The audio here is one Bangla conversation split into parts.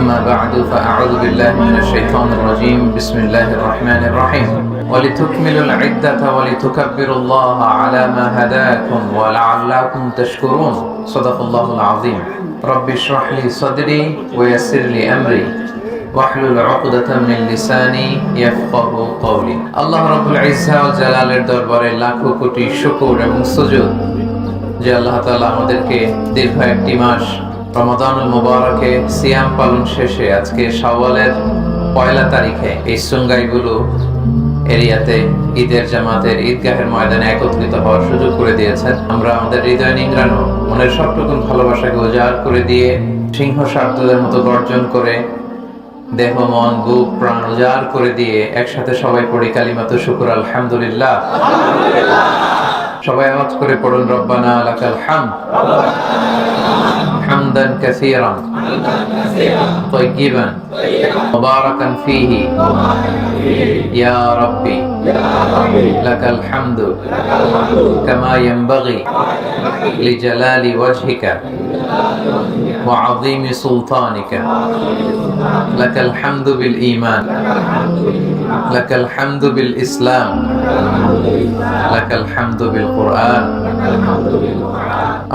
أما بعد فأعوذ بالله من الشيطان الرجيم بسم الله الرحمن الرحيم ولتكملوا العدة ولتكبروا الله على ما هداكم ولعلكم تشكرون صدق الله العظيم رب اشرح لي صدري ويسر لي أمري واحلل عقدة من লিসানি ইয়াফকাহু কওলি আল্লাহ রাব্বুল ইজ্জা ওয়াল জালালের দরবারে লাখো কোটি শুকর এবং সুজুদ যে আল্লাহ তাআলা আমাদেরকে দীর্ঘ একটি মাস রমাদানুল মুবারকে সিয়াম পালন শেষে আজকে শাওয়ালের পয়লা তারিখে এই সুঙ্গাইগুলো এরিয়াতে ঈদের জামাতের ঈদগাহের ময়দানে একত্রিত হওয়ার সুযোগ করে দিয়েছেন। আমরা আমাদের হৃদয় নিংড়ানো, মনের সবটুকুন ভালোবাসাকে উজাড় করে দিয়ে সিংহ শার্দুদের মতো গর্জন করে দেহ, মন, বুক, প্রাণ উজাড় করে দিয়ে একসাথে সবাই পড়ি কালিমাত শুকুর, আলহামদুলিল্লাহ। সবাই আওয়াজ করে পড়ুন রব্বানা লাকাল হাম হামদান কাসীরা তাইয়িবান مباركا فيه يا ربي لك الحمد كما ينبغي لجلال وجهك وعظيم سلطانك لك الحمد بالإيمان لك الحمد بالإسلام لك الحمد بالقرآن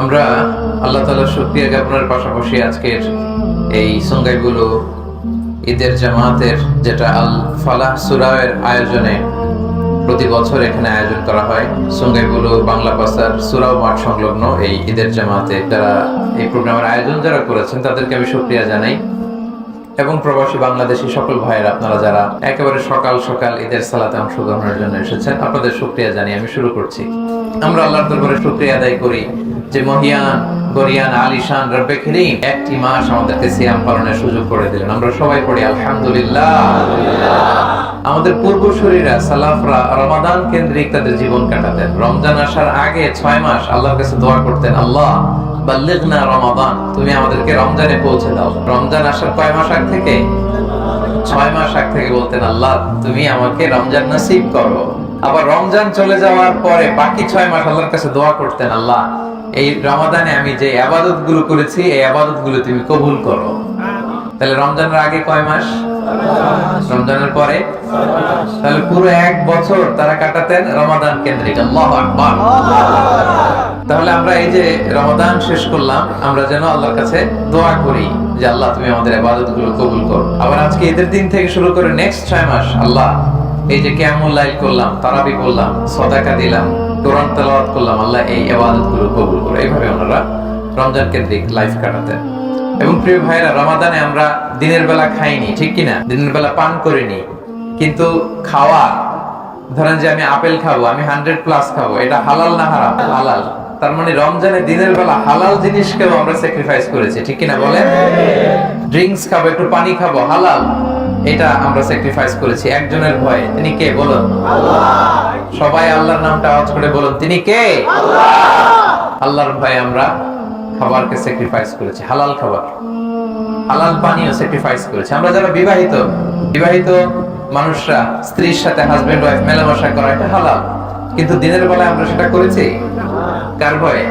আমরা আল্লাহ তাআলার শুকরিয়া জ্ঞাপনের পাশাপাশি আজকের এই সঙ্গাইগুলো ঈদের জামাতের যেটা আল ফালাহ সুরায়ের আয়োজনে প্রতি বছর এখানে আয়োজন করা হয়। সঙ্গেগুলো বাংলা ভাষার সুরাও মাঠ সংলগ্ন এই ঈদের জামাতে যারা এই প্রোগ্রামের আয়োজন যারা করেছেন, তাদেরকে আমি সুক্রিয়া জানাই। এবং প্রবাসী বাংলাদেশি সকল ভাইয়েরা, আপনারা যারা একেবারে সকাল সকাল ঈদের সালাতে অংশগ্রহণের জন্য এসেছেন, আপনাদের শুক্রিয়া জানিয়ে আমি শুরু করছি। আমরা আল্লাহর দরবারে শুক্রিয়া আদায় করি যে মহিয়ান, গরিয়ান, আলিশান, রব্বে করিম একটি মাস আমাদেরকে সিয়াম পালনের সুযোগ করে দিলেন। আমরা সবাই পড়ি, আলহামদুলিল্লাহ। আমাদের পূর্বসূরীরা সালাফরা রমাদান কেন্দ্রিক তাদের জীবন কাটাতেন। রমজান আসার আগে ছয় মাস আল্লাহর কাছে দোয়া করতেন, আল্লাহ বাল্লিগনা রমাদান, তুমি আমাদেরকে রমজানে পৌঁছে দাও। রমজান আসার কয় মাস আগ থেকে? ছয় মাস আগ থেকে বলতেন আল্লাহ, তুমি আমাকে রমজান নসিব করো। আবার রমজান চলে যাওয়ার পরে বাকি ছয় মাস আল্লাহর কাছে দোয়া করতেন, আল্লাহ, এই রমাদানে আমি যে আবাদতগুলো করেছি, এই আবাদতগুলো তুমি কবুল করো। তাহলে রমজানের আগে কয় মাস? রমজানের পরে? তাহলে পুরো এক বছর তারা কাটাতেন রমাদান কেন্দ্রিক। তাহলে আমরা এই যে রমাদান শেষ করলাম, আমরা যেন আল্লাহর কাছে দোয়া করি যে আল্লাহ তুমি আমাদের ইবাদতগুলো কবুল আবার আজকে ঈদের দিন থেকে শুরু করে নেক্সট ছয় মাস আল্লাহ এই যে কেমন লাইল করলাম, তারাবি করলাম, সদাকা দিলাম, কোরআন তেলাওয়াত করলাম, আল্লাহ এই ইবাদতগুলো কবুল করো। এইভাবে ওনারা রমজান কেন্দ্রিক লাইফ কাটাতেন। এবং প্রিয় ভাইরা রমাদানে আমরা দিনের বেলা খাইনি, ঠিক কিনা? দিনের বেলা পান করিনি। কিন্তু খাওয়া, ধরেন যে আমি আপেল খাব, আমি হান্ড্রেড প্লাস খাব, এটা হালাল না হারাম? হালাল। তার মানে রমজানে দিনের বেলা হালাল জিনিসকেও আমরা স্যাক্রিফাইস করেছি, ঠিক কিনা বলেন? ড্রিঙ্কস খাব, একটু পানি খাব, হালাল। এটা আমরা স্যাক্রিফাইস করেছি। একজনের ভয়ে, তিনি কে বলুন? সবাই আল্লাহর নামটা আওয়াজ করে বলুন, তিনি কে? আল্লাহর ভয়ে আমরা খাবারকে স্যাক্রিফাইস করেছি, হালাল খাবার। হালাল পানিও স্যাক্রিফাইস করেছি। আমরা যারা বিবাহিত বিবাহিত মানুষরা, স্ত্রীর সাথে হাজবেন্ড ওয়াইফ মেলামেশা করা এটা হালাল। কিন্তু দিনের বেলায় আমরা সেটা করেছি? কার ভয়ে?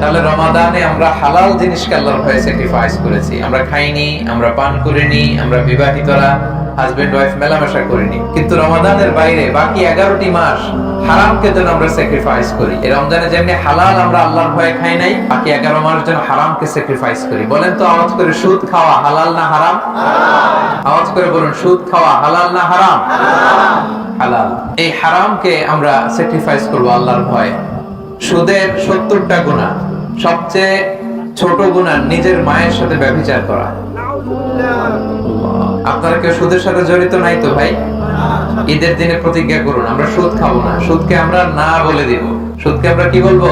তাহলে রমাদানে আমরা হালাল জিনিসকে আল্লাহর ভয়ে স্যাক্রিফাইস করেছি। আমরা খাইনি, আমরা পান করিনি, আমরা বিবাহিতরা হাজবেন্ড ওয়াইফ মেলামেশা করিনি। কিন্তু রমাদানের বাইরে বাকি এগারোটি মাস হারামকে যেন আমরা স্যাক্রিফাইস করি। এই রমজানে যেমনি হালাল আমরা আল্লাহর ভয়ে খাই নাই, বাকি এগারো মাস যেন হারামকে স্যাক্রিফাইস করি। বলেন তো আওয়াজ করে সুদ খাওয়া হালাল না হারাম? আওয়াজ করে বলুন, সুদ খাওয়া হালাল না হারাম? হালাল। এই হারামকে আমরা স্যাক্রিফাইস করব আল্লাহর ভয়ে। সুদের সত্তরটা গুণা, সবচেয়ে ছোট গুণা নিজের মায়ের সাথে ব্যভিচার করা। আপনারা কেউ সুদের সাথে জড়িত নাই তো ভাই? ঈদের দিনে প্রতিজ্ঞা করুন আমরা সুদ খাব না। সুদকে আমরা না বলে দিব। সুদকে আমরা কি বলব?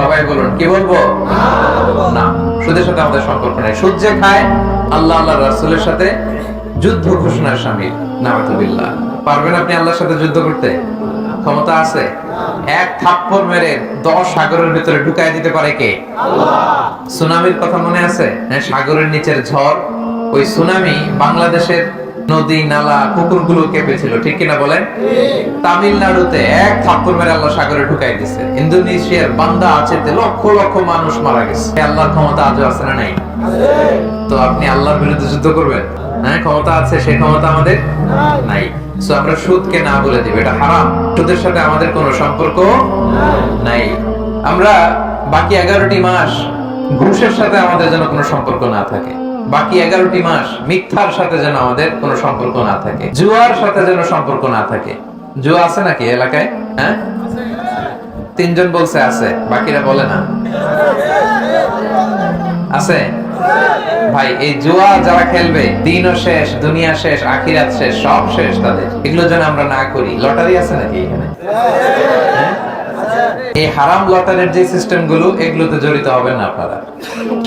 সবাই বলুন কি বলব? না সুদের সাথে আমাদের সম্পর্ক নাই। সুদ যে খায় আল্লাহ আল্লাহ রাসূলের সাথে যুদ্ধ ঘোষণার পারবেন আপনি আল্লাহর সাথে যুদ্ধ করতে? ক্ষমতা আছে? এক থাপ্পড় মেরে দশ সাগরের ভিতরে ঢুকাই দিতে পারে কে? সুনামির কথা মনে আছে? হ্যাঁ, সাগরের নিচের ঝড় ওই সুনামি বাংলাদেশের নদী, নালা, পুকুরগুলো কেঁপেছিল, ঠিক কিনা বলেন? তামিলনাড়ুতে এক থাপ্পড় মেরে আল্লাহ সাগরে ঢুকাই দিছে। ইন্দোনেশিয়ার বান্দা আছে লক্ষ লক্ষ মানুষ মারা গেছে। আল্লাহর ক্ষমতা আজও আছে না নাই? তো আপনি আল্লাহর বিরুদ্ধে যুদ্ধ করবেন? হ্যাঁ ক্ষমতা আছে সেই ক্ষমতা আমাদের নাই। সো আমরা সুদকে না বলে দিব, এটা হারাম। সুদের সাথে আমাদের কোনো সম্পর্ক নাই। আমরা বাকি এগারোটি মাস ঘুষের সাথে আমাদের যেন কোনো সম্পর্ক না থাকে। বাকি এগারোটি মাস মিথ্যার সাথে যেন আমাদের কোনো সম্পর্ক না থাকে। জুয়ার সাথে যেন সম্পর্ক না থাকে। জুয়া আছে নাকি এলাকায়? হ্যাঁ? তিনজন বলছে আছে, বাকিরা বলে না। আছে? ভাই, এই জুয়া যারা খেলবে, দিনও শেষ, দুনিয়া শেষ, আখিরাত শেষ, সব শেষ তাদের। এগুলো যেন আমরা না করি। লটারি আছে নাকি এখানে? হ্যাঁ? এই হারাম লটারির যে সিস্টেমগুলো এগুলোতে জড়িত হবেন আপনারা।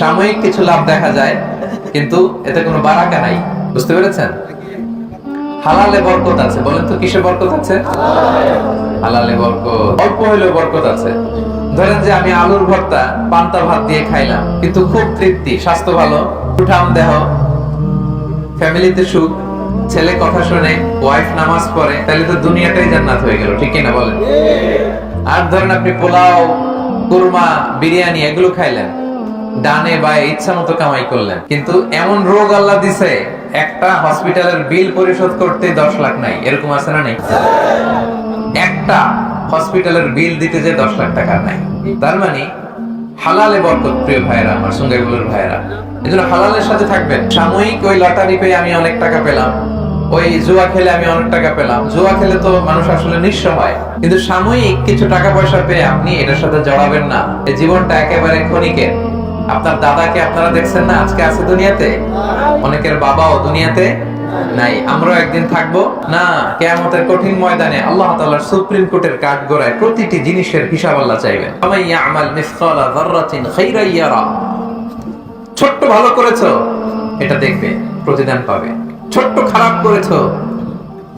সাময়িক কিছু লাভ দেখা যায়, কিন্তু এতে কোনো বারাকা নাই। বুঝতে পেরেছেন? হালালে বরকত আছে। বলেন তো কিসে বরকত আছে? হালালে বরকত। অল্প বরকত আছে। ধরেন যে আমি আলুর ভর্তা, পান্তা ভাত দিয়ে খাইলাম, কিন্তু খুব তৃপ্তি, স্বাস্থ্য ভালো উঠাম দেহ, ফ্যামিলিতে সুখ, ছেলে কথা শুনে, ওয়াইফ নামাজ পড়ে, তাহলে তো দুনিয়াটাই জান্নাত হয়ে গেল, ঠিক কিনা বলেন? আর ধরেন আপনি পোলাও, কুরমা, বিরিয়ানি এগুলো খাইলেন ডানে বা ইচ্ছা মতো কামাই করলেন, কিন্তু এমন রোগ আল্লাহ দিছে, একটা হসপিটালের বিল পরিশোধ করতে দশ লাখ নাই, এরকম আছে না নেই? একটা হসপিটালের বিল দিতে যে দশ লাখ টাকা নাই। তার মানে হালালে বরকত প্রিয় ভাইরা আমার সঙ্গে ভাইরা এই জন্য হালালের সাথে থাকবেন। সাময়িক ওই লটারি পেয়ে আমি অনেক টাকা পেলাম। ওই জুয়া খেলে আমি অনেক টাকা পেলাম। জুয়া খেলে তো মানুষ আসলে নিঃস্ব হয়। কিন্তু সাময়িক কিছু টাকা পয়সা পেয়ে আপনি এটার সাথে জড়াবেন না। এই জীবনটা একেবারে ক্ষণিকের। আপনার দাদাকে আপনারা দেখছেন না? আজকে আছে দুনিয়াতে? অনেকের বাবাও দুনিয়াতে? নাই। আমরাও একদিন না, কেয়ামতের কঠিন ময়দানে আল্লাহ তাআলার সুপ্রিম কোর্টের কাঠ গড়ায় প্রতিটি জিনিসের হিসাব আল্লাহ চাইবেন। আমাই ইয়ামাল মিসকালা যাররাতিন খাইরা ইয়ারা। ছোট্ট ভালো করেছ, এটা দেখবে, প্রতিদান পাবে। ছোট্ট খারাপ করেছ।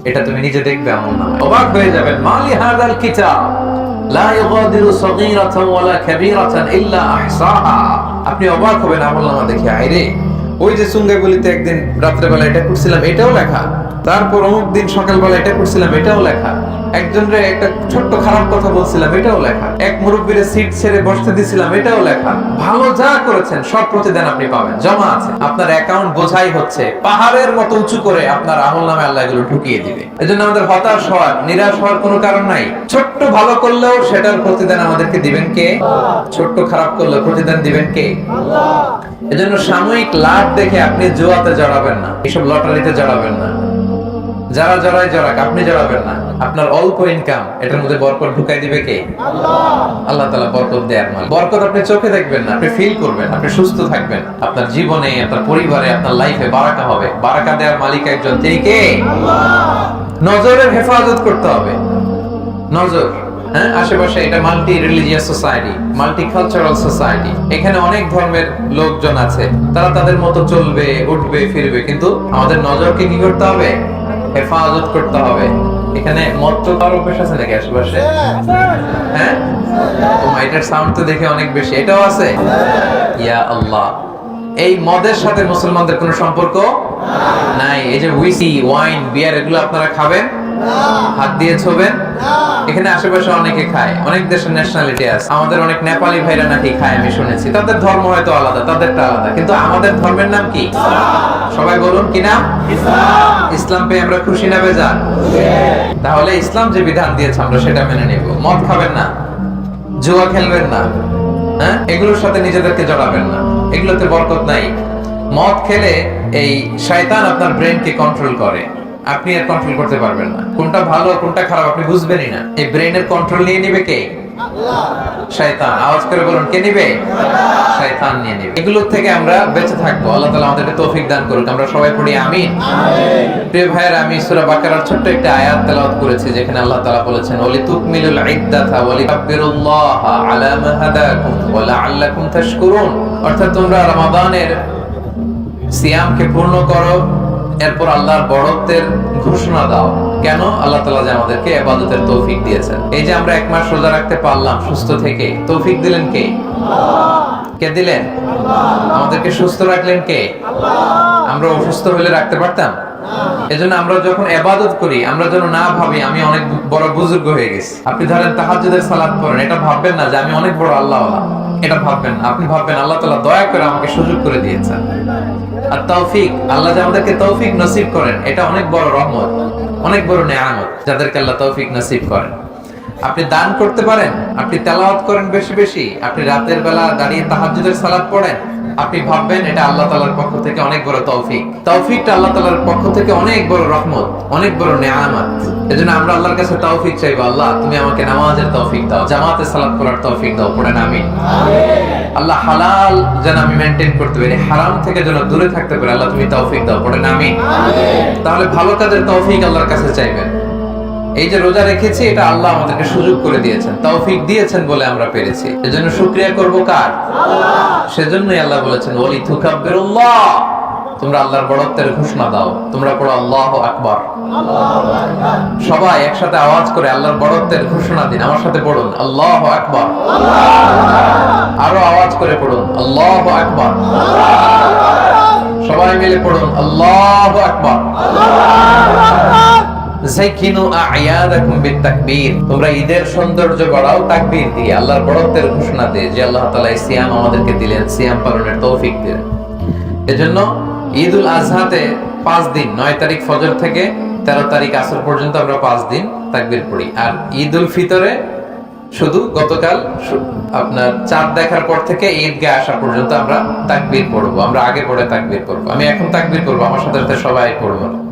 এটা তুমি নিজে দেখবে আমার না। অবাক হয়ে যাবেন। মালি হাদাল কিতাব। লা ইগাদিরু সগীরাতান ওয়ালা কাবীরাতান ইল্লা আহসাহা। আপনি অবাক হবেন আমল নামা দেখে। আইরে ওই যে সুঙ্গাগুলিতে একদিন রাত্রেবেলা এটা করছিলাম, এটাও লেখা। তারপর অমুক দিন সকালবেলা এটা করছিলাম, এটাও লেখা। একজনের একটা ছোট্ট খারাপ কথা বলছিলাম, এটাও লেখা। এক মুরব্বীর সিট ছেড়ে বসতে দিছিলাম, এটাও লেখা। ভালো যা করেছেন, সব প্রতিদান আপনি পাবেন, জমা আছে। আপনার অ্যাকাউন্ট বোঝাই হচ্ছে, পাহাড়ের মতো উঁচু করে আপনার আমল নামে আল্লাহ এগুলো ঢুকিয়ে দিবে। এজন্য আমাদের হতাশ হওয়ার নিরাশ হওয়ার কোনো কারণ নাই। ছোট্ট ভালো করলেও সেটার প্রতিদান আমাদেরকে দিবেন কে? ছোট্ট খারাপ করলে প্রতিদান দিবেন কে? এজন্য সাময়িক লাভ দেখে আপনি জোয়াতে জড়াবেন না, এসব লটারিতে জড়াবেন না। যারা জড়ায় জড়াক, আপনি জড়াবেন না। আপনার অল্প ইনকাম এটার মধ্যে বরকত ঢুকাই দিবে কে? আল্লাহ। তালা বরকত দেয়ার মালিক। বরকত আপনি চোখে দেখবেন না আপনি ফিল করবেন আপনি সুস্থ থাকবেন। আপনার জীবনে আপনার পরিবারে আপনার লাইফে বারাকা হবে। বারাকা দেওয়ার মালিক একজন তিনি কে? নজরের হেফাজত করতে হবে। নজর হ্যাঁ? আশেপাশে এটা multi religious society multi cultural society এখানে অনেক ধর্মের লোকজন আছে। তারা তাদের মতো চলবে উঠবে ফিরবে। কিন্তু আমাদের নজরকে কি করতে হবে? হেফাজত করতে হবে। এখানে মদ তো কারও অভ্যেস আছে নাকি আশেপাশে? হ্যাঁ? এটার সাউন্ড তো দেখে অনেক বেশি। এটাও আছে? ইয়া আল্লাহ। এই মদের সাথে মুসলমানদের কোনো সম্পর্ক নাই। এই যে উইসি ওয়াইন বিয়ার এগুলো আপনারা খাবেন? হাত দিয়ে ছোবেন। এখানে আশেপাশে অনেকে খায় অনেক দেশের ন্যাশনালিটি আছে। আমাদের অনেক নেপালি ভাইরা নাকি খায় আমি শুনেছি। তাদের ধর্ম হয়তো আলাদা তাদেরটা আলাদা। কিন্তু আমাদের ধর্মের নাম কি? সবাই বলুন কি নাম? ইসলাম। পেয়ে আমরা খুশি না বেজান তাহলে ইসলাম যে বিধান দিয়েছে আমরা সেটা মেনে নেব। মদ খাবেন না জুয়া খেলবেন না হ্যাঁ? এগুলোর সাথে নিজেদেরকে জড়াবেন না। এগুলোতে বরকত নাই। মদ খেলে এই শয়তান আপনার ব্রেনকে কন্ট্রোল করে। আপনি আর কন্ট্রোল করতে পারবেন না। কোনটা ভালো কোনটা খারাপ আপনি বুঝবেনই না। এই ব্রেনের কন্ট্রোল নিয়ে নিবে কে? শয়তান। আওয়াজ করে বলুন কে নিবে? শয়তান নিয়ে নিবে। এগুলোর থেকে আমরা বেঁচে থাকব। আল্লাহ তাআলা আমাদেরকে তৌফিক দান করুক। আমরা সবাই পড়ি আমিন। প্রিয় ভাইয়ের আমি সূরা বাকারার ছোট্ট একটা আয়াত তেলাওয়াত করেছি যেখানে আল্লাহ তাআলা বলেছেন ওয়ালি তুকমিলুল ইদ্দাতা ওয়ালি তাকবিরুল্লাহা আলা মা হাদাকুম ওয়া লাআল্লাকুম তাশকুরুন। অর্থাৎ তোমরা রমাদানের সিয়ামকে পূর্ণ করো এরপর আল্লাহর বড়ত্বের ঘোষণা দাও। কেন? আল্লাহ তালা যে আমাদেরকে এবাদতের তৌফিক দিয়েছেন। এই যে আমরা এক মাস রোজা রাখতে পারলাম সুস্থ থেকে, তৌফিক দিলেন কে? কে দিলেন? আমাদেরকে সুস্থ রাখলেন কে? আমরা অসুস্থ হলে রাখতে পারতাম? এজন্য আমরা যখন এবাদত করি, আমরা যেন না ভাবি, আমি অনেক বড় বুজুর্গ হয়ে গেছি। আপনি ধরেন তাহাজ্জুদের সালাত পড়েন, এটা ভাববেন না যে আমি অনেক বড় আল্লাহ। এটা ভাববেন আপনি ভাববেন, আল্লাহ তালা দয়া করে আমাকে সুযোগ করে দিয়েছেন। আর তৌফিক, আল্লাহ যে আমাদেরকে তৌফিক নসিব করেন, এটা অনেক বড় রহমত, অনেক বড় নেয়ামত, যাদেরকে আল্লাহ তৌফিক নসিব করেন। আপনি দান করতে পারেন, আপনি তেলাওয়াত করেন বেশি বেশি, আপনি রাতের বেলা দাঁড়িয়ে তাহাজুদের সালাদ পড়েন আপনি ভাববেন এটা আল্লাহ তাআলার পক্ষ থেকে অনেক বড় তৌফিক। তৌফিকটা আল্লাহ তাআলার পক্ষ থেকে অনেক বড় রহমত অনেক বড় নেয়ামত। এজন্য আমরা আল্লাহর কাছে তৌফিক চাইব। আল্লাহ তুমি আমাকে নামাজের তৌফিক দাও জামাতে সালাত করার তৌফিক দাও পড়েন আমি আল্লাহ হালাল যেন আমি মেনটেন করতে পারি হারাম থেকে যেন দূরে থাকতে পারি আল্লাহ তুমি তৌফিক দাও পড়েন আমি তাহলে ভালো কাজের তৌফিক আল্লাহর কাছে চাইবেন। এই যে রোজা রেখেছি, এটা আল্লাহ আমাদেরকে সুযোগ করে দিয়েছেন, তৌফিক দিয়েছেন বলে আমরা পেরেছি। এজন্য শুকরিয়া করব কার? সেজন্যই আল্লাহ বলেছেন ওলি তুকাব্বিরুল্লাহ। তোমরা আল্লাহর বড়ত্বের ঘোষণা দাও। তোমরা পড়ো আল্লাহু আকবার। সবাই একসাথে আওয়াজ করে আল্লাহর বড়ত্বের ঘোষণা দিন। আমার সাথে পড়ুন, আল্লাহু আকবার। আরও আওয়াজ করে পড়ুন, আল্লাহু আকবার। সবাই মিলে পড়ুন, আল্লাহ আকবার। তোমরা ঈদের সৌন্দর্য বাড়াও, তাকবীর দিয়ে, আল্লাহর বড়ত্বের ঘোষণা দিয়ে, যে আল্লাহ সিয়াম আমাদেরকে দিলেন, সিয়াম পালনের তৌফিক দিলেন। এজন্য আজহাতে পাঁচ দিন, নয় তারিখ ফজর থেকে তেরো তারিখ আসর পর্যন্ত আমরা পাঁচ দিন তাকবীর পড়ি। আর ঈদুল ফিতরে শুধু গতকাল আপনার চাঁদ দেখার পর থেকে ঈদকে আসা পর্যন্ত আমরা তাকবির পড়ব। আমরা আগে পড়ে তাকবির পড়ব। আমি এখন তাকবির করব আমার সাথে সাথে সবাই পড়ব।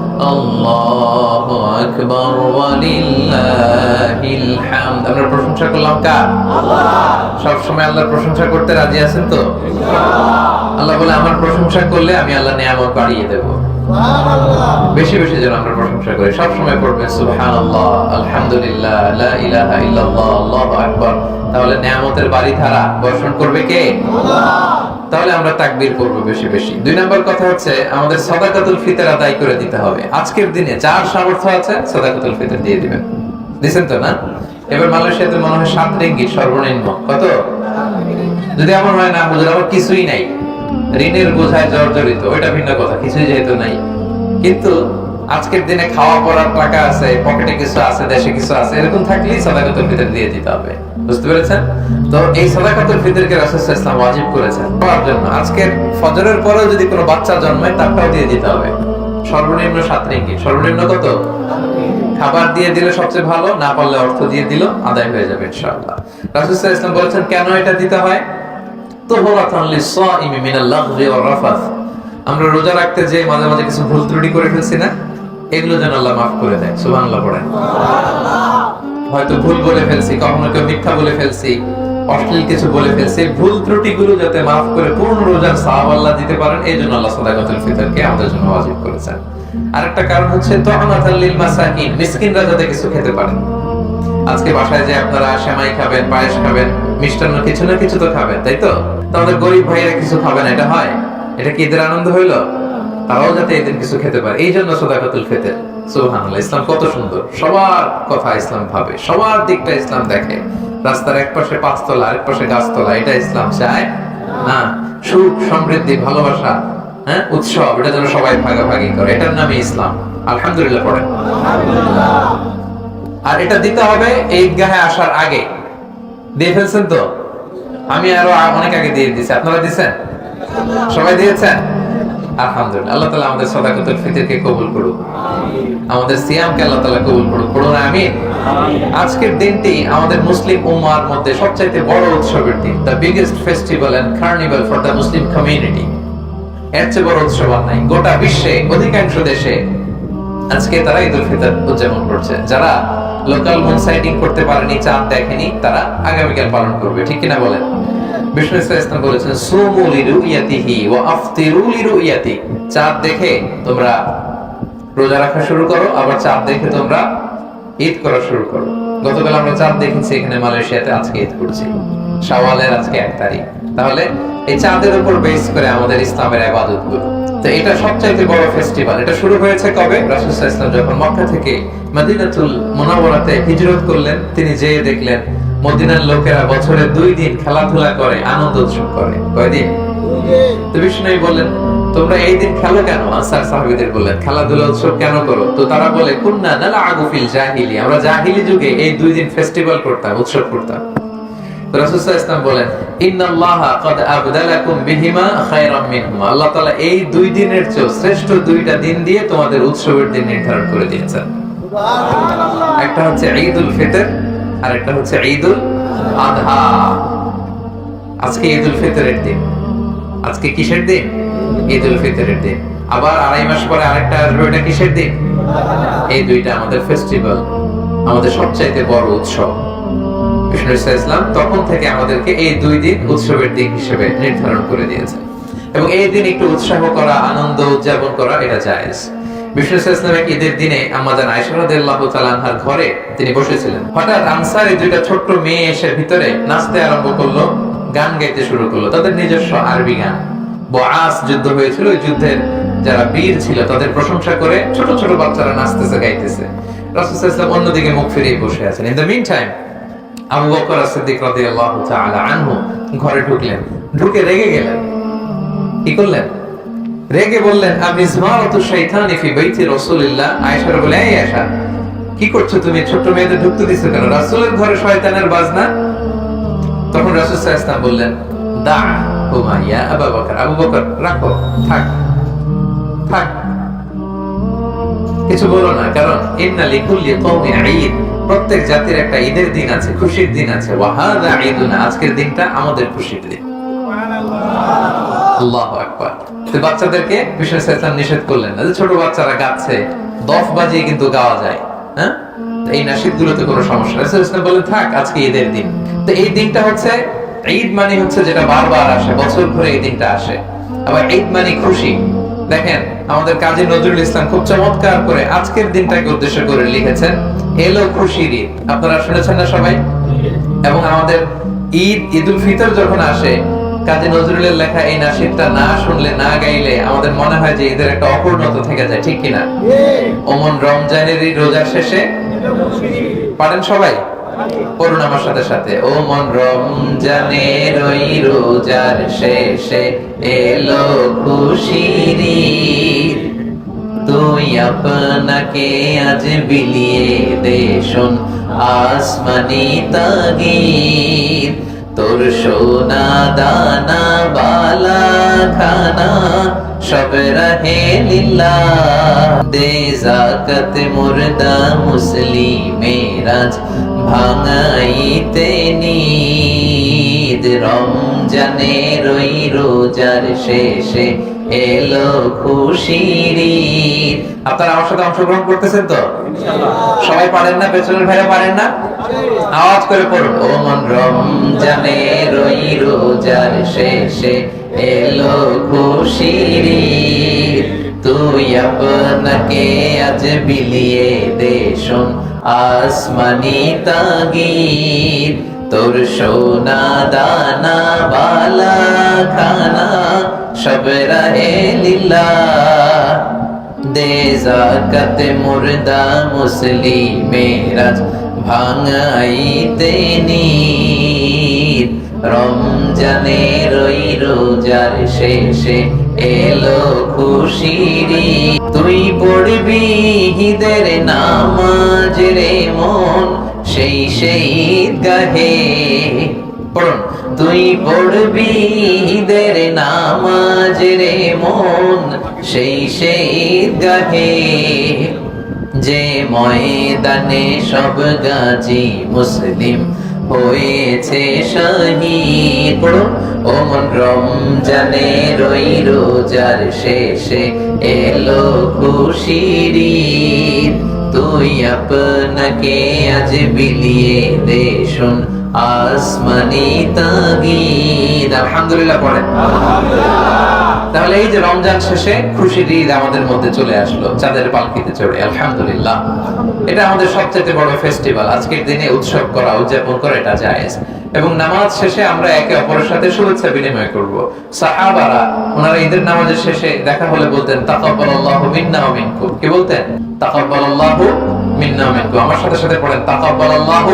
আমরা প্রশংসা করলাম কার? আল্লাহর প্রশংসা করতে রাজি আছেন তো? আল্লাহ বলে আমার প্রশংসা করলে আমি আল্লাহ বাড়িয়ে বেশি বেশি যেন আমরা প্রশংসা করি। সবসময় পড়বেন সুবহানাল্লাহ আলহামদুলিল্লাহ তাহলে নিয়ামতের বাড়ি ধারা বর্ষণ করবে কে? আল্লাহ। তাহলে আমরা তাকবীর করব বেশি বেশি। দুই নম্বর কথা হচ্ছে, আমাদের সাদাকাতুল ফিতর আদায় করে দিতে হবে। আজকের দিনে যার সামর্থ্য আছে, সাদাকাতুল ফিতর দিয়ে দিবেন। দিছেন তো না? এবার মালয়েশিয়াতে মনে হয় সাত রিঙ্গিত সর্বনিম্ন। কত? যদি আমার হয় না বুঝলে আমার কিছুই নাই। ঋণের বোঝায় জর্জরিত, ওইটা ভিন্ন কথা, কিছুই যেহেতু নাই। কিন্তু আজকের দিনে খাওয়া পড়ার টাকা আছে, পকেটে কিছু আছে, দেশে কিছু আছে, এরকম থাকলেই সাদাকাতুল ফিতর দিয়ে দিতে হবে। বুঝতে পেরেছেন? তো এই সাদাকাতুল ফিতরকে ইসলাম ওয়াজিব করেছেন জন্য। আজকের ফজরের পরেও যদি কোনো বাচ্চা জন্মায় দিয়ে দিতে হবে। সর্বনিম্ন সাত সর্বনিম্ন কত? খাবার দিয়ে দিলে সবচেয়ে ভালো, না পারলে অর্থ দিয়ে দিল আদায় হয়ে যাবে, ইনশাআল্লাহ। ওয়াসাল্লাম বলেছেন, কেন এটা দিতে হয়? লিস-সাইমি মিনাল রাফাথ আমরা রোজা রাখতে যে মাঝে মাঝে কিছু ভুল ত্রুটি করে ফেলছি না? এগুলো যেন আল্লাহ মাফ করে দেয়। সুবহানাল্লাহ পড়েন। হয়তো ভুল বলে ফেলছি, কখনো কেউ মিথ্যা বলে ফেলছি, অশ্লীল কিছু বলে ফেলছি, ভুল ত্রুটিগুলো যাতে মাফ করে পূর্ণ রোজার সাহাব আল্লাহ দিতে পারেন, এই জন্য আল্লাহ সাদাকাতুল ফিতরকে আমাদের জন্য ওয়াজিব করেছেন। কারণ হচ্ছে মাসাকিন, মিসকিনরা যাতে কিছু খেতে পারে। আজকে বাসায় যে আপনারা সেমাই খাবেন, পায়েস খাবেন, মিষ্টান্ন কিছু না কিছু তো খাবেন, তাই তো? তাহলে গরিব ভাইয়েরা কিছু খাবেন এটা হয়? এটা কি ঈদের আনন্দ হইল? তারাও যাতে এদিন কিছু খেতে পারে, এই জন্য সদাকাতুল ফিতর। ইসলাম কত সুন্দর। সবার কথা ইসলাম ভাবে, সবার দিকটা ইসলাম দেখে। রাস্তার এক পাশে পাঁচতলা, আরেক পাশে গাছতলা, এটা ইসলাম চায়? না। সুখ, সমৃদ্ধি, ভালোবাসা হ্যাঁ? উৎসব, এটা যেন সবাই ভাগাভাগি করে, এটার নামই ইসলাম। আলহামদুলিল্লাহ আর এটা দিতে হবে এই ঈদগাহে আসার আগে। দিয়ে ফেলছেন তো? আমি আরও অনেক আগে দিয়ে দিয়েছি আপনারা দিয়েছেন সবাই দিয়েছেন? আলহামদুলিল্লাহ। আল্লাহ তালা আমাদের কবুল করুক। আমাদের সিয়ামকে আল্লাহ তালা কবুল করুক। আমিন। আজকের দিনটি আমাদের মুসলিম মধ্যে সবচাইতে বড় উৎসবের দিন the biggest festival and carnival for the Muslim community এর চেয়ে বড় উৎসব আর নাই। গোটা বিশ্বে, অধিকাংশ দেশে আজকে তারা ঈদ উল ফিতর উদযাপন করছে। যারা লোকাল মুন সাইটিং করতে পারেনি, চাঁদ দেখেনি, তারা আগামীকাল পালন করবে। ঠিক কিনা বলেন? ইসলাম চাঁদ দেখে তোমরা রোজা রাখা শুরু করো, আবার চাঁদ দেখে তোমরা ঈদ করা শুরু করো। গতকাল আমরা চাঁদ দেখেছি, এখানে মালয়েশিয়াতে আজকে ঈদ করছি। আজকে এক তারিখ। তাহলে এই চাঁদের উপর বেস করে আমাদের ইসলামের আবাদত এটা সবচাইতে বড় ফেস্টিভ্যাল এটা শুরু হয়েছে কবে? রাসূল ওয়াসাল্লাম যখন মক্কা থেকে মদিনাতুল হিজরত করলেন, তিনি যেয়ে দেখলেন মদিনার লোকেরা বছরে দুই দিন খেলাধুলা করে আনন্দ উৎসব করে। কয়দিন? তো বিষ্ণু তোমরা এই দিন খেলো কেন? আনসার সাহাবীদের বললেন খেলাধুলা উৎসব কেন করো? তো তারা বলে কুন্না নালা আগুফিল জাহিলি। আমরা জাহিলি যুগে এই দুই দিন ফেস্টিভ্যাল করতাম উৎসব করতাম। তো রাসূল সাল্লাল্লাহু আলাইহি ওয়াসাল্লাম বলেন ইন্নাল্লাহা ক্বাদ আবদালাকুম বিহিমা খায়রাম মিনহুমা। আল্লাহ তাআলা এই দুই দিনের চেয়ে শ্রেষ্ঠ দুইটা দিন দিয়ে তোমাদের উৎসবের দিন নির্ধারণ করে দিয়েছেন। একটা হচ্ছে ঈদুল ফিতর আর একটা হচ্ছে ঈদুল আদহা আজকে ঈদুল ফিতরের দিন। আজকে কিসের দিন? ঈদুল ফিতরের দিন। আবার আড়াই মাস পরে আরেকটা আসবে, ওটা কিসের দিন? এই দুইটা আমাদের ফেস্টিভ্যাল আমাদের সবচাইতে বড় উৎসব। বিষ্ণু ইসলাম তখন থেকে আমাদেরকে এই দুই দিন উৎসবের দিন হিসেবে নির্ধারণ করে দিয়েছে। এবং এই দিন একটু উৎসাহ করা, আনন্দ উদযাপন করা, এটা জায়েজ। তাদের যারা বীর ছিল, তাদের প্রশংসা করে ছোট ছোট বাচ্চারা নাচতেছে, গাইতেছে। রাসূল সাল্লাল্লাহু আলাইহি ওয়াসাল্লাম অন্যদিকে মুখ ফিরিয়ে বসে আছেন। ইন দ্য মিন টাইম আবু বকর আনহু ঘরে ঢুকলেন। ঢুকে রেগে গেলেন। কি করলেন? রেগে বললেন আমি ইসমারাতু শাইতানি ফি বাইতি রাসূলিল্লাহ? আয়েশার বলে, এই আয়েশা, কি করছ তুমি? ছোট মেয়েদের ঢুকতে দিছো কেন? রাসূলের ঘরে শয়তানের বাজনা? তখন রাসূল সাল্লাল্লাহু বললেন, দা হুমা ইয়া আবু বকর আবু বকর, রাখো, থাক থাক। কিছু বলো না, কারণ ইন্না লিকুল্লি কওমিন ঈদ, প্রত্যেক জাতির একটা ঈদের দিন আছে, খুশির দিন আছে। ওয়াহাদা ঈদুনা, আজকের দিনটা আমাদের খুশির দিন। আল্লাহু আকবার। তো বাচ্চাদেরকে ইসলাম নিষেধ করলেন না যে ছোট বাচ্চারা গাচ্ছে দফ বাজিয়ে কিন্তু গাওয়া যায় হ্যাঁ? এই নাসিদ গুলোতে কোনো সমস্যা নেই। ইসলাম বলেন থাক আজকে ঈদের দিন। তো এই দিনটা হচ্ছে ঈদ মানে হচ্ছে যেটা বারবার আসে বছর ঘুরে এই দিনটা আসে। আবার ঈদ মানে খুশি। দেখেন আমাদের কাজী নজরুল ইসলাম খুব চমৎকার করে আজকের দিনটাকে উদ্দেশ্য করে লিখেছেন এলো খুশির ঈদ। আপনারা শুনেছেন না সবাই? এবং আমাদের ঈদ ঈদুল ফিতর যখন আসে কাজী নজরুলের লেখা এই নাসিদটা না শুনলে, না গাইলে আমাদের মনে হয় যে ঈদের একটা অপূর্ণতা থেকে যায়, ঠিক কিনা? ওমন রমজানের এই রোজার শেষে? পারেন সবাই? পড়ুন আমার সাথে সাথে। ও মন রমজানের ওই রোজার শেষে এলো খুশির। তুই আপনাকে আজ বিলিয়ে দে শোন, আসমানি তাগির তোর সোনা দানা, বালা খানা, সব রহে লীলা। দে জাকাত মুর্দা মুসলিমেরাজ, ভাঙাইতে নিদ। রমজানের রোজার শেষে এলো খুশির। আপনারা আমার সাথে অংশগ্রহণ করতেছেন তো? সবাই পারেন না? পেছনের ভাইরা পারেন না? আওয়াজ করে পড়ুন। ও মন রমজানের ওই রোজার শেষে এলো খুশির তুই আপনাকে আজ বিলিয়ে দে শোন আসমানি তাগির তোর সোনা দানা, বালা খানা, সব রহে লীলা। দে জাকাত মুর্দা মুসলিমেরাজ ভাঙাইতে নিদ রমজানের ওই রোজার শেষে এলো খুশিরি তুই পড়বি হিদের নামাজ রে মন সেই সেই গাহে। তুই পড়বি ঈদের নামাজ রে মন সেই সেই গাহে। যে ময়দানে সব গাজী মুসলিম হয়েছে শহীদ। পড়ুন ও মন রমজানের ওই রোজার শেষে এলো খুশির। তুই আপনাকে আজ বিলিয়ে দে শুন আসমানি তাগিদ। আলহামদুলিল্লাহ পড়েন। তাহলে এই যে রমজান শেষে খুশির ঈদ আমাদের মধ্যে চলে আসলো, চাঁদের পালকিতে চড়ে, আলহামদুলিল্লাহ। এটা আমাদের সবচেয়ে বড় ফেস্টিভ্যাল আজকের দিনে উৎসব করা, উদযাপন করা এটা জায়েজ। এবং নামাজ শেষে আমরা একে অপরের সাথে শুভেচ্ছা বিনিময় করব। সাহাবারা, ওনারা ঈদের নামাজের শেষে দেখা হলে বলতেন, তাকাব্বালাল্লাহু মিন্না ওয়া মিনকুম। কি বলতেন? তাকাব্বালাল্লাহু মিন্না ওয়া মিনকুম। আমার সাথে সাথে পড়েন, তাকাব্বালাল্লাহু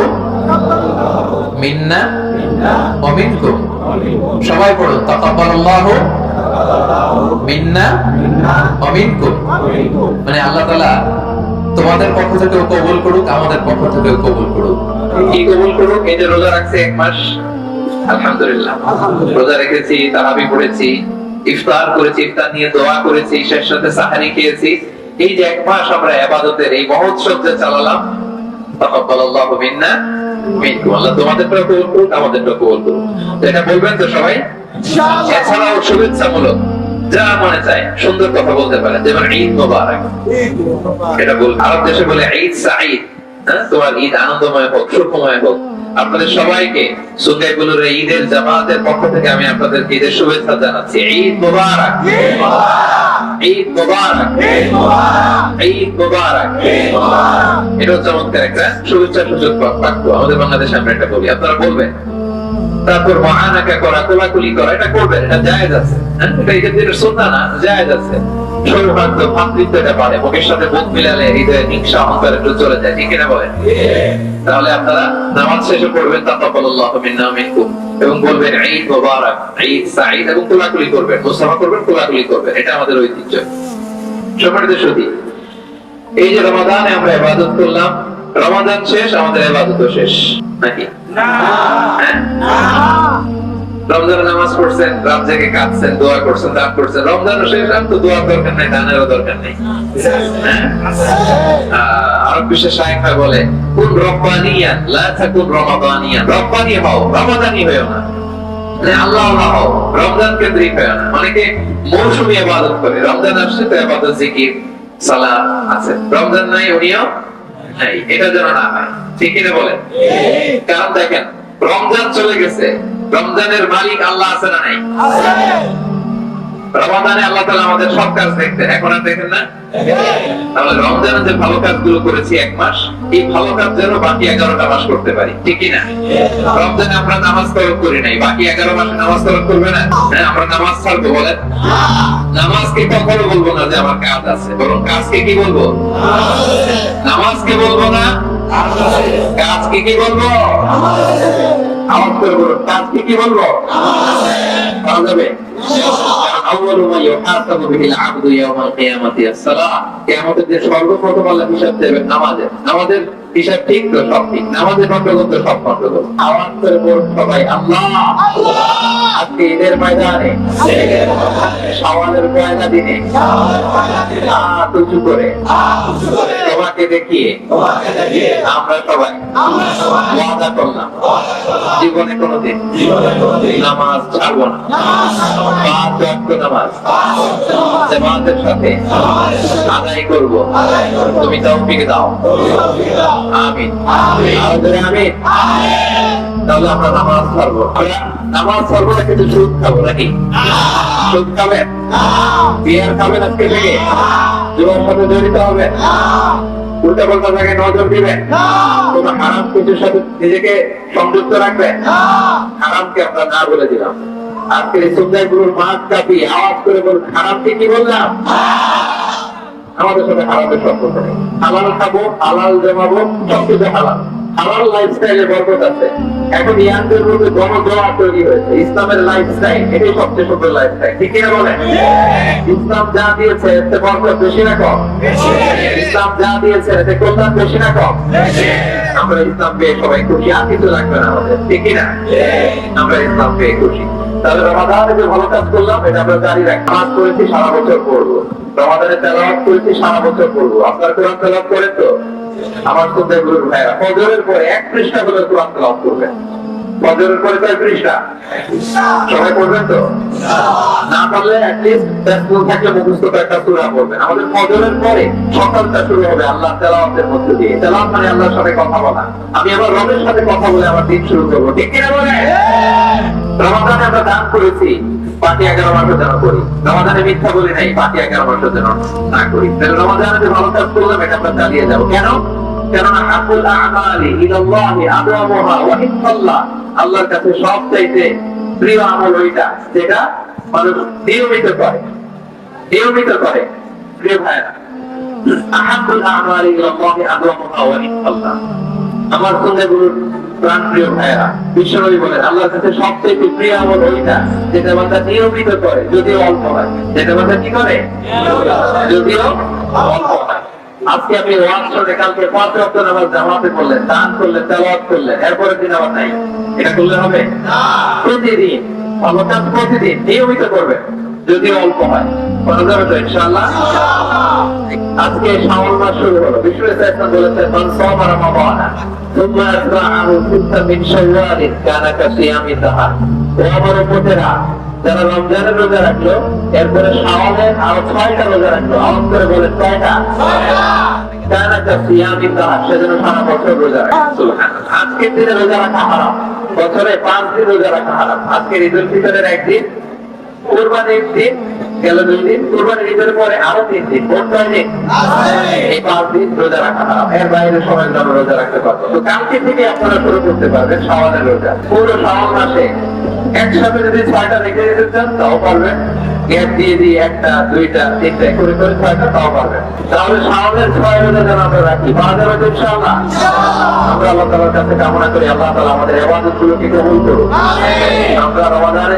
মিন্না ওয়া মিনকুম। সবাই পড়ুন, তাকাব্বালাল্লাহু মানে আল্লাহ তাআলা তোমাদের পক্ষ থেকেও কবুল করুক, আমাদের পক্ষ থেকেও কবুল করুক। কি কবুল করুক? এই যে রোজা রাখছে এক মাস, আলহামদুলিল্লাহ। রোজা রেখেছি, তারাবি পড়েছি, ইফতার করেছি, ইফতার নিয়ে দোয়া করেছি শেষ সাথে সাহারি খেয়েছি। এই যে এক মাস আমরা ইবাদতের এই মহোৎসব যে চালালাম, তাকাব্বালাল্লাহু মিন্না, মিনকুম। আল্লাহ তোমাদেরটাও কবুল করুক আমাদেরটাও কবুল করুক। এটা বলবেন তো সবাই? এছাড়াও শুভেচ্ছামূলক যা মনে চায় সুন্দর কথা বলতে পারে যেমন ঈদ মোবারক। এটা বল আরব দেশে বলে ঈদ সাঈদ হ্যাঁ? তোমার ঈদ আনন্দময় হোক সুখময় হোক। আপনাদের সবাইকে সুন্নাইগুলোর এই ঈদের জামাতের পক্ষ থেকে আমি আপনাদেরকে ঈদের শুভেচ্ছা জানাচ্ছি। ঈদ মোবারক। ঈদ মোবারক। ঈদ মোবারক। এটাও চমৎকার একটা শুভেচ্ছা সূচক বাক্য আমাদের বাংলাদেশে আমরা এটা বলি। আপনারা বলবেন তারপর মহানাকা করা কোলাকুলি করা, এটা করবেন, এটা জায়েজ আছে। হ্যাঁ? এবং বলবেন কোলাকুলি করবেন মুসাফা করবেন কোলাকুলি করবেন, এটা আমাদের ঐতিহ্য। সুধী এই যে রমাদানে আমরা ইবাদত করলাম রমাদান শেষ আমাদের ইবাদত শেষ নাকি? হ্যাঁ? রমজানের নামাজ পড়ছেন রাত জেগে কাঁদছেন দোয়া করছেন দান করছেন। রমজান শেষ তো দোয়ার দরকার নেই দানেরও দরকার নেই। হ্যাঁ? আরব বিশ্বের শায়েখরা বলে কোন লা রব্বানি হও রমাদানি হয়েও না। মানে আল্লাহ আল্লাহ রমজান কেন্দ্রিক হয়েও না। অনেকে মৌসুমী ইবাদত করে রমজান আসছে তো ইবাদত জিকির সালাত আছে। রমজান নাই উনিও নাই, এটা যেন না হয়। ঠিক কিনা বলেন? কারণ দেখেন, রমজান চলে গেছে। রমজানের মালিক আল্লাহ আছে না নাই? রমাদানে আল্লাহ তাআলা আমাদের সব কাজ দেখতেন এখন আর দেখেন না? তাহলে রমজানে যে ভালো কাজগুলো করেছি এক মাস, এই ভালো কাজ যেন বাকি এগারোটা মাস করতে পারি, ঠিক না রমজানে আমরা নামাজ তরক করি নাই, বাকি এগারো মাসে নামাজ তরক করবে না? হ্যাঁ আমরা নামাজ ছাড়বো বলেন। নামাজকে কখনো বলব না যে আমার কাজ আছে, বরং কাজকে কি বলব? নামাজকে বলব না। কাজকে কি বলব? আমার কাজকে কি বলব? পাওয়া যাবে। সর্বপ্রথম হিসাব দেবেন নামাজের। আমাদের হিসাব ঠিক তো সব ঠিক? নামাজের গন্ডগোল তো সব গন্ডগোল আমার সবাই, আল্লাহ! ঈদের ময়দানে, সওয়ালের পয়লা দিনে উঁচু করে তোমাকে দেখিয়ে আমরা সবাই করলাম, জীবনে কোনোদিন নামাজ ছাড়বো না। তুমি দাও। আমিন। তাহলে আমরা নামাজ আমরা নামাজ ছাড়বো না কিন্তু সুদ খাব নাকি? সুদ খাবেন বিয়ার খাবেন আজকে থেকে জীবনের সাথে জড়িত হবে? উল্টা পাল্টা জায়গায় নজর দিবেন কোন হারাম কিছুর সাথে নিজেকে সংযুক্ত রাখবেন হারামকে আমরা না বলে দিলাম। আজকের এই সন্ধ্যাগুলোর মাছ কাপি, আওয়াজ করে বলুন, হারামকে কি বললাম? আমাদের সাথে হারামের সম্পর্ক নেই। হালাল খাব, হালাল জমাবো, সবকিছু হালাল। হালাল লাইফস্টাইলে বরকত আছে। এখন ইয়াংদের মধ্যে গণদোয়া তৈরি হয়েছে। ইসলামের লাইফস্টাইল এটাই সবচেয়ে সুন্দর লাইফস্টাইল ঠিক কিনা বলেন? ইসলাম যা দিয়েছে, এতে বরকত বেশি না কম? ইসলাম যা দিয়েছে, এতে কল্যাণ বেশি না কম? আমরা ইসলাম পেয়ে সবাই খুশি। আর কিছু লাগবে না আমাদের। ঠিক কিনা? আমরা ইসলাম পেয়ে খুশি। তাহলে রমাদানে যে ভালো কাজ করলাম, এটা আমরা জানি রাখি। নামাজ করেছি সারা বছর করব রমাদানে তেলাওয়াত করেছি, সারা বছর করব আপনার কোরআন তেলাওয়াত করেন তো? আমার শ্রদ্ধা গুরুর ভাইরা ফজরের পরে এক পৃষ্ঠা করে কোরআন তেলাওয়াত করবেন। ফজরের পরে কয় পৃষ্ঠা? সবাই পড়বেন তো? না পারলে অ্যাটলিস্ট থাকলে মুখস্থ একটা সূরা পড়বেন। আমাদের ফজরের পরে সকালটা শুরু হবে আল্লাহ তেলাওয়াতের মধ্যে দিয়ে। তেলাওয়াত মানে আল্লাহর সাথে কথা বলা। আমি আমার রবের সাথে কথা বলে আমার দিন শুরু করব। ঠিক কিনা বলে রমাদানে আমরা দান করেছি। পাঁচই এগারো করি। রমাদানে মিথ্যা বলি নাই এগারো না করি। তাহলে ভালো কাজ করলাম, এটা আমরা চালিয়ে যাব। কেন? কেননা আমালি ইলাল্লাহি আদওয়ামুহা ওয়া আল্লাহর কাছে সব চাইতে প্রিয় আমল ওইটা, যেটা মানুষ নিয়মিত করে। নিয়মিত করে। প্রিয় ভাইরা আহাবুল আমালি ইলাল্লাহি আদওয়ামুহা ওয়া আমার সঙ্গে গুরুর প্রাণ প্রিয় ভাইয়েরা বিশ্বনবী বলেন আল্লাহর কাছে সবচেয়ে প্রিয় আমল ওইটা যেটা বান্দা নিয়মিত করে যদিও অল্প হয়। যেটা বান্দা কি করে? যদিও অল্প হয়। আজকে আপনি ওয়াজ করে কালকে পাঁচ রক্ত নামাজ জামাতে করলেন দান করলেন তেলাওয়াত করলেন এরপরের দিন আবার নাই। এটা করলে হবে? প্রতিদিন প্রতিদিন নিয়মিত করবেন যদি অল্প হয়। করা যাবে তো ইনশাআল্লাহ। আজকে শ্রাবণ মাস শুরু হলো বিশ্ব ইসলাম বলেছে মান সামা রমাদানা ثم أتبعه ستا من شوال كان كصيام الدهر ও আমার উম্মতেরা যারা রমজানের রোজা রাখলো এরপরে শাওয়ালের আরো ছয়টা রোজা রাখলো আওয়াজ করে বলে ছয়টা كان كصيام الدهر সেজন্য সারা বছর রোজা রাখে সুবহানাল্লাহ। আজকের দিনে রোজা রাখা হারাম বছরে পাঁচ দিন রোজা রাখা হারাম আজকের ঈদুল ফিতরের একদিন কোরবানির দিন গেল দুই দিন কোরবানির ঈদের পরে আরও তিন দিন কোন ছয় দিন? এই পাঁচ দিন রোজা রাখা হারাম। এর বাইরে রোজা রাখতে পারব তো কালকে থেকে আপনারা শুরু করতে পারবেন রোজা। পুরো মাসে একসাথে যদি ছয়টা রেখে দিতে চান তাও পারবেন। গ্যাপ দিয়ে দিয়ে একটা দুইটা তিনটা করে করে ছয়টা তাও পারবেন। তাহলে শাওয়ালের ছয় রোজা যেন আমরা রাখি। পাওয়া যাবে তো ইনশাআল্লাহ। আমরা আল্লাহ তাআলার কাছে কামনা করি আল্লাহ তাআলা আমাদের ইবাদত গুলোকে কবুল করুন আমরা রমাদানে